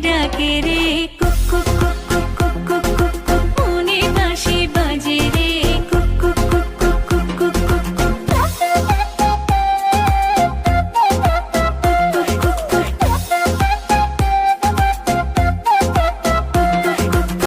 ডাকে রে